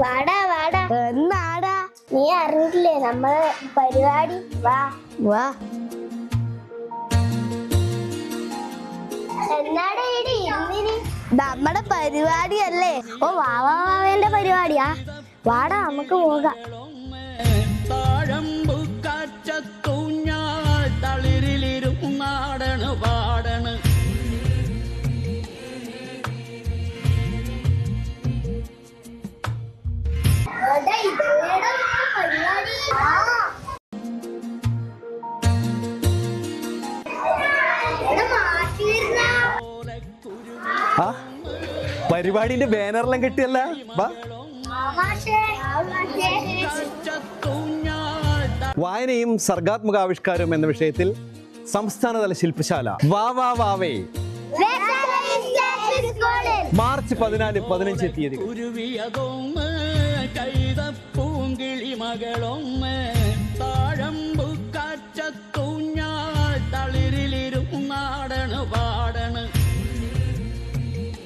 വാടാ വാടാ. എന്നാടാ? നീ അറിഞ്ഞിട്ടില്ലേ നമ്മളെ പരിപാടി? വാ. വാ. എന്നാടാ ഇടി ഇന്നിനി? നമ്മുടെ പരിപാടിയല്ലേ? ഓ വാവാവേന്റെ പരിപാടിയാ. വാടാ നമുക്ക് പോകാം. തളിരിലിരും കാറ്റത്തൂഞ്ഞാൽ തളിരിലിരുന്നാടണ് ആ. പരിപാടിന്റെ ബാനറെല്ലാം കിട്ടിയല്ല? വാ. സർഗാത്മക ആവിഷ്കാരവും വായനയും എന്ന വിഷയത്തിൽ സംസ്ഥാനതല ശില്പശാല. വാ വാ വാവേ മാർച്ച് പതിനാല് പതിനഞ്ച് തീയതികൾ. மகளொம்ம தாழம்